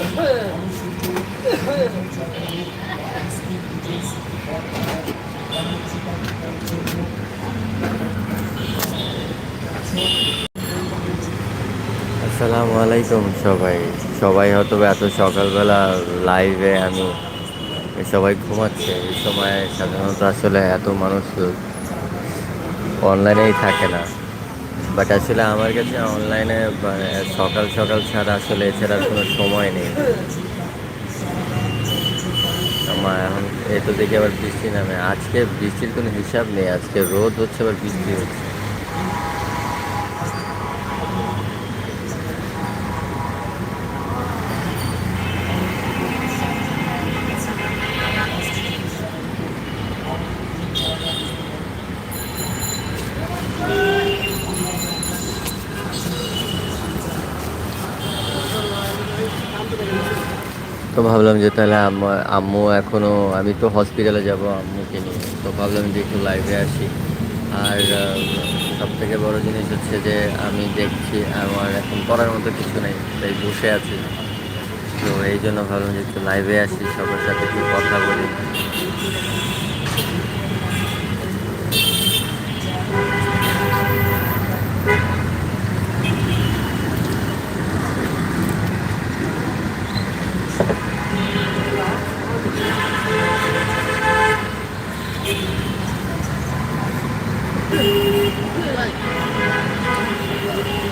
আসসালামু আলাইকুম সবাই। সবাই হয়তো এত সকালবেলা লাইভে আমি, সবাই ঘুমাচ্ছে। এই সময় সাধারণত আসলে এত মানুষ অনলাইনেই থাকে না। বাট আসলে আমার কাছে অনলাইনে সকাল সকাল ছাড়া আসলে এছাড়া কোনো সময় নেই। আমার এখন এ তো দেখি আবার বৃষ্টি নামে। আজকে বৃষ্টির কোনো হিসাব নেই। আজকে রোদ হচ্ছে, আবার বৃষ্টি হচ্ছে। তো ভাবলাম যে তাহলে আম্মু এখনও আমি তো হসপিটালে যাব আম্মুকে নিয়ে। তো ভাবলাম যে একটু লাইভে আসি। আর সব থেকে বড় জিনিস হচ্ছে যে আমি দেখছি আমার এখন করার মতো কিছু নেই, তাই বসে আছি। তো এই জন্য ভাবলাম যে একটু লাইভে আসি, সবার সাথে একটু কথা বলি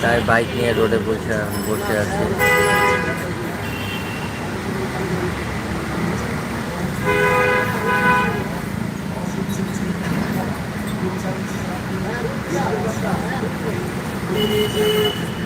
তাই বাইক নিয়ে রোডে বসে বসে আছে। হতে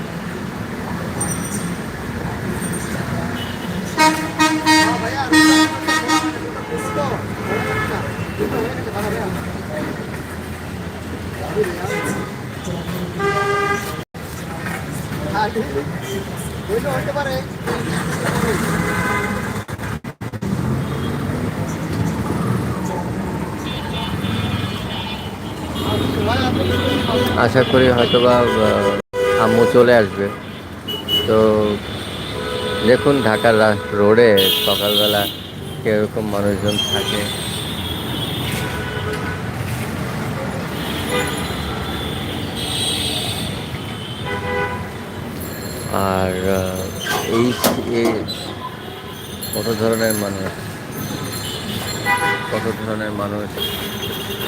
আশা করি হয়তো বা আম্মু চলে আসবে। তো দেখুন ঢাকার রোডে সকালবেলা কীরকম মানুষজন থাকে। আর এই কত ধরনের মানুষ? কত ধরনের মানুষ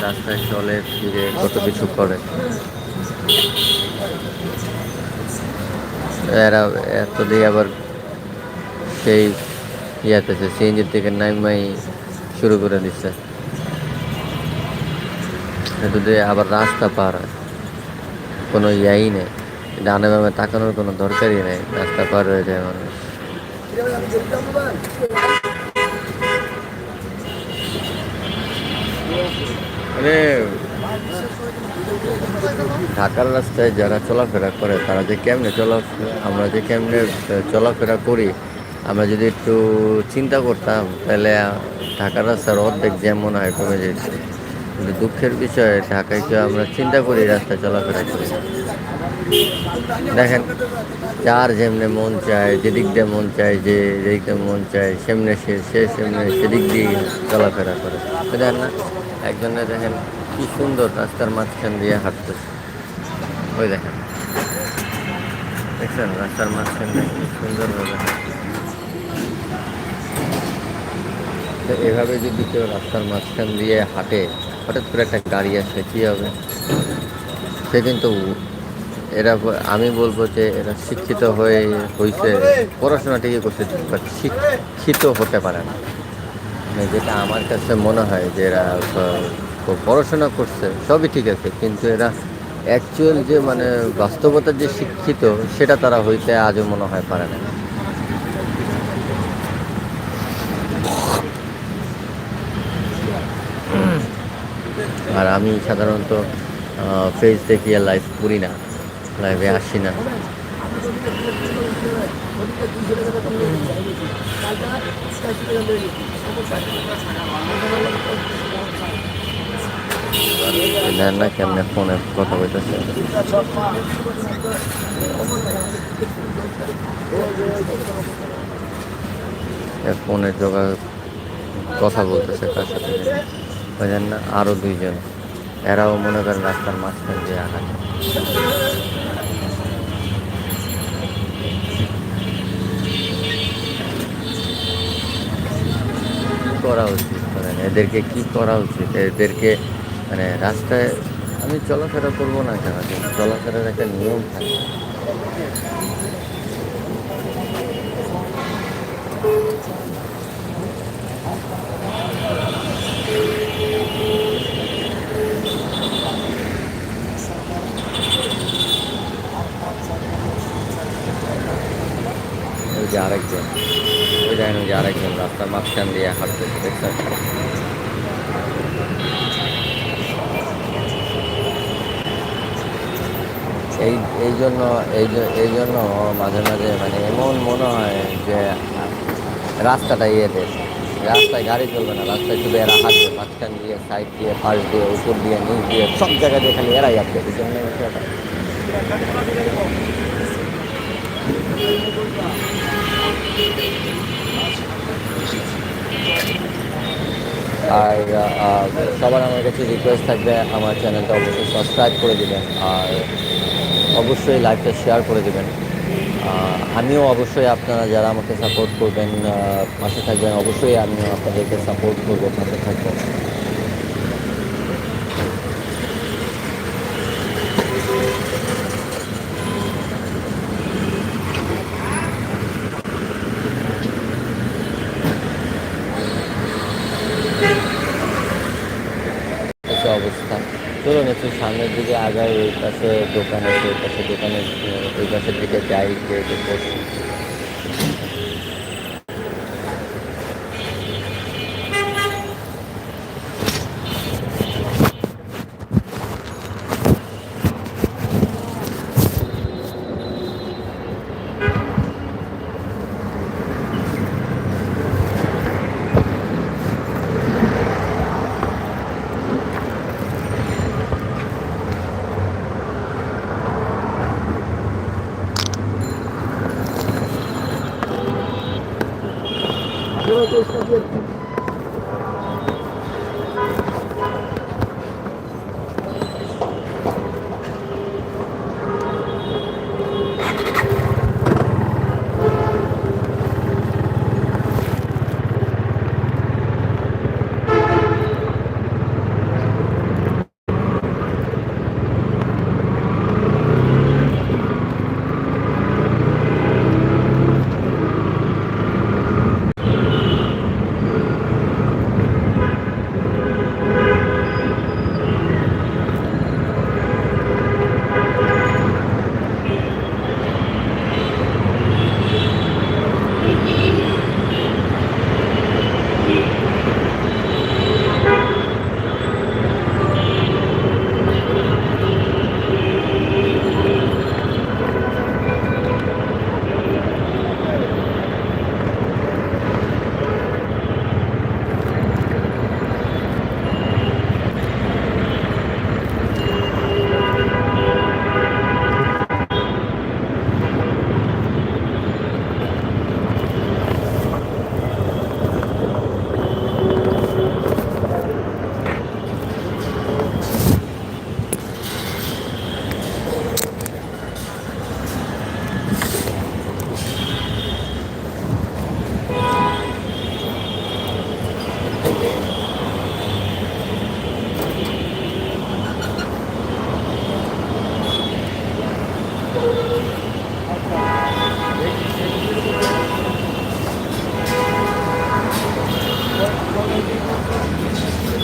রাস্তায় চলে, ফিরে, কত কিছু করে? এরা এত দিয়ে আবার সেই ইয়াতেছে সিএনজির থেকে নাইমাই শুরু করে দিচ্ছে। এত দিয়ে আবার রাস্তা পার হয়। কোনো ইয়াই নেই। ডানে বামে তাকানোর কোনো দরকারই নেই। রাস্তা পার হয়ে যায় মানুষ। মানে ঢাকার রাস্তায় যারা চলাফেরা করে, তারা যে কেমনে চলা আমরা যে কেমনে চলাফেরা করি, আমরা যদি একটু চিন্তা করতাম, তাহলে ঢাকার রাস্তার অর্ধেক যেমন হয়, কমে যেত। কিন্তু দুঃখের বিষয়ে, ঢাকায় কেউ আমরা চিন্তা করি রাস্তায় চলাফেরা করি। দেখেন, যার যেমনে মন চায়, যেদিক দিয়ে মন চায়, যে যেদিক মন চায়, সেমনে সে সে সেমনে সেদিক দিয়ে চলাফেরা করে। দেখেন না? একজনে দেখেন কি সুন্দর রাস্তার মাঝখান দিয়ে হাঁটতেছে। ওই দেখেন। দেখছেন? রাস্তার মাঝখান দিয়ে কি হাঁটতেছে। তো এভাবে যদি কেউ রাস্তার মাঝখান দিয়ে হাঁটে, হঠাৎ করে একটা গাড়ি আসে, কী হবে? সে কিন্তু এরা আমি বলব যে এরা শিক্ষিত হয়ে হয়েছে পড়াশোনা ঠিকই করছে, বাট শিক্ষিত হতে পারে না। মানে যেটা আমার কাছে মনে হয় যে এরা পড়াশোনা করছে, সবই ঠিক আছে, কিন্তু এরা অ্যাকচুয়াল যে মানে বাস্তবতার যে শিক্ষিত, সেটা তারা হইতে আজও মনে হয় পারে না। আর আমি সাধারণত ফেস দেখি আর লাইভ করি না লাইভে আসি না। জানেন না কেমনে ফোনে কথা বলতেছে ফোনে যোগাযোগ, কথা বলতেছে তার সাথে বুঝলেন না। আরও দুইজন। এরাও মনে করেন রাস্তার মাঝখান দিয়ে কি করা উচিত এদেরকে কি করা উচিত? এদেরকে মানে রাস্তায় আমি চলাফেরা করব না কেন? কিন্তু চলাফেরার একটা নিয়ম থাকে। যে আরেকজন। ওই যে আরেকজন রাস্তার মাঝখান দিয়ে হাঁটতেছে, দেখছেন? এই এই জন্য, এই এই জন্য মাঝে মাঝে মানে এমন মনে হয় যে রাস্তাটা ইয়েতে, রাস্তায় গাড়ি চলবে না, রাস্তায় শুধু এরা হাঁটবে, মাঝখান দিয়ে সাইড দিয়ে, পাশ দিয়ে, উপর দিয়ে, নিচ দিয়ে, সব জায়গা দিয়ে খালি এরাই আসবে এই জন্য আর সবার আমার কাছে রিকোয়েস্ট থাকবে, আমার চ্যানেলটা অবশ্যই সাবস্ক্রাইব করে দিবেন, আর অবশ্যই লাইভটা শেয়ার করে দেবেন। আমিও অবশ্যই আপনারা যারা আমাকে সাপোর্ট করবেন পাশে থাকবেন, অবশ্যই আমিও আপনাদেরকে সাপোর্ট করব, পাশে থাকব। অবস্থা। চলুন একটু সামনের দিকে আগায় ওই পাশে দোকান আছে ওই পাশে দোকানে ওই পাশের দিকে যাই যে যে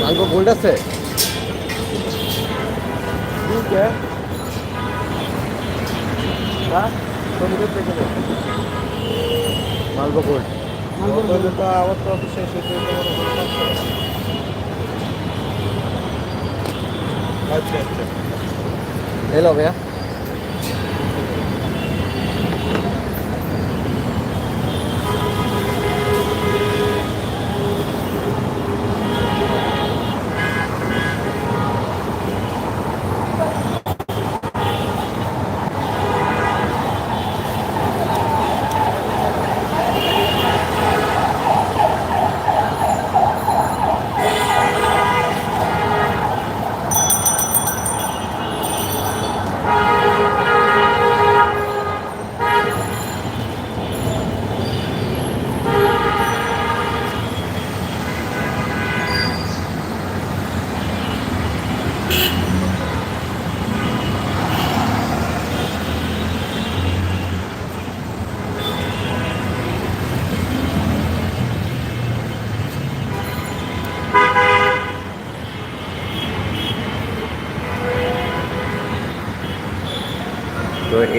आपको गोल्ड से ठीक है हाँ तो मुझे देखो मालगो गोल्ड मालगो गोल्ड तो आवाज़ तो अभी शेष होती है अच्छा अच्छा ले लो भैया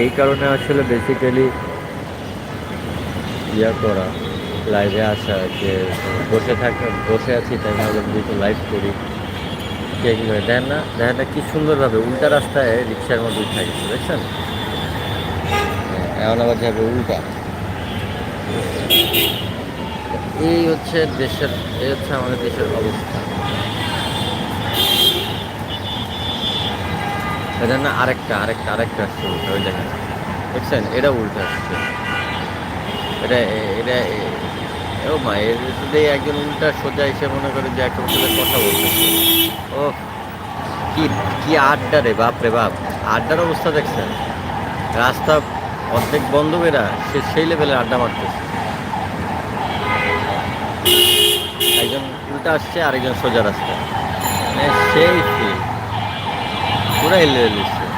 এই কারণে আসলে বেসিক্যালি ইয়া করা লাইভে আসা যে বসে থাকা বসে আছি তাই ভাবলাম একটু লাইভ করি কে কী দেখেন না দেখেন না কি সুন্দরভাবে উল্টা রাস্তায় রিক্সার মধ্যে গেছে দেখছেন? হ্যাঁ, এখন আবার যাবে উল্টা। এই হচ্ছে দেশের এই হচ্ছে আমাদের দেশের অবস্থা। দেখেন না আরেকটা আরেকটা আরেকটা আসছে উল্টা, ওই দেখেন দেখছেন? এটা উল্টা আসছে। এটা এটা ও মা, এর যদি একজন উল্টা সোজা এসে মনে করে যে একটা সাথে কথা বলতেছে ও কি কি আড্ডা রে বাপ রে বাপ। আড্ডার অবস্থা দেখছেন? রাস্তা অর্ধেক বন্ধ বেরা সে সেই লেভেলের আড্ডা মারতেছে। একজন উল্টা আসছে, আরেকজন সোজা রাস্তা মানে সেই Bura 50 50.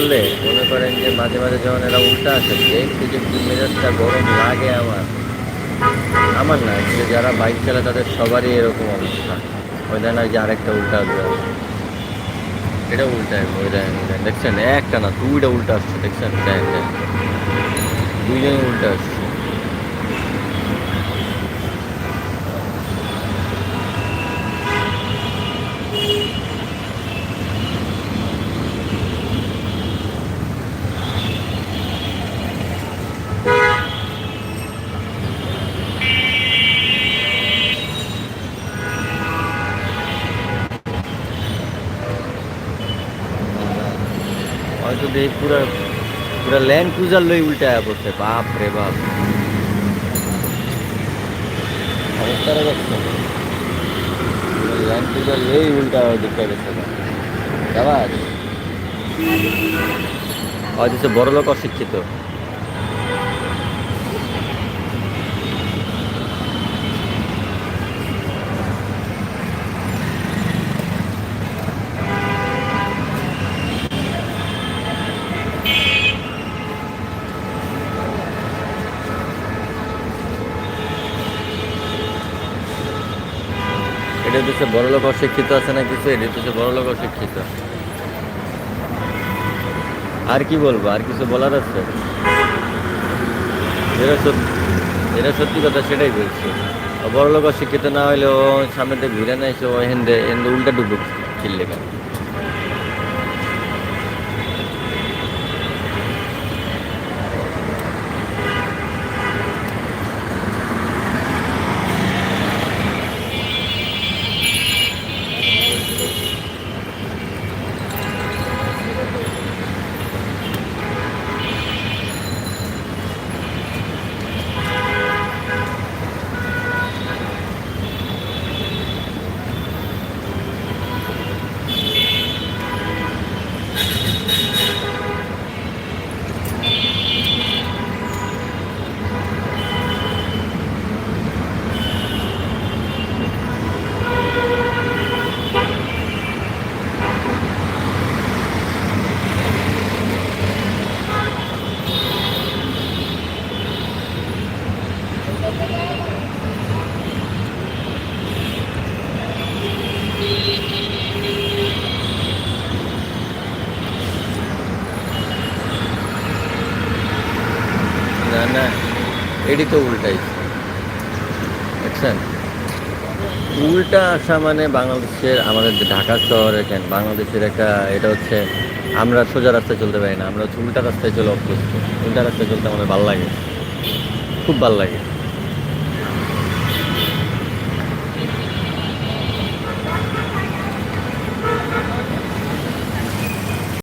করলে মনে করেন যে মাঝে মাঝে যখন এরা উল্টা আসে দেখতে যে কি মেজাজটা গরম লাগে আমার? আমার না, যে যারা বাইক চালায় তাদের সবারই এরকম অবস্থা। ওই দেন যে আরেকটা উল্টা আসবে। এটা উল্টা ওই দেখছেন? একটা না, দুইটা উল্টা আসছে, দেখছেন? দেখেন দেখেন দুইজনে উল্টা আসছে হয়তো দেখি পুরো পুরো ল্যান্ড ক্রুজার লই উল্টায় পড়ছে বাপ রে বাপ। অবস্থাটা দেখছেন ল্যান্ড ক্রুজার লই উল্টা দিকটা গেছে। আওয়াজ হয়তো বড় লোক অশিক্ষিত। এটা হচ্ছে বড় লোক অশিক্ষিত আছে না কিছু এটা হচ্ছে বড় লোক অশিক্ষিত। আর কি বলব? আর কিছু বলার আছে? এরা সত্যি এরা সত্যি কথা সেটাই বলছে। বড় লোক অশিক্ষিত না হলে ও সামনে দিয়ে ঘুরে না এসে ও হেন্দে হেন্দে উল্টা ডুবুক খিললে কেন না এটি তো উল্টাই। দেখছেন? উল্টা আসা মানে বাংলাদেশের, আমাদের যে ঢাকা শহরে কেন বাংলাদেশের একটা, এটা হচ্ছে, আমরা সোজা রাস্তায় চলতে পারি না, আমরা হচ্ছে উল্টা রাস্তায় চলে অভ্যস্ত। উল্টা রাস্তায় চলতে আমাদের ভালো লাগে। খুব ভালো লাগে।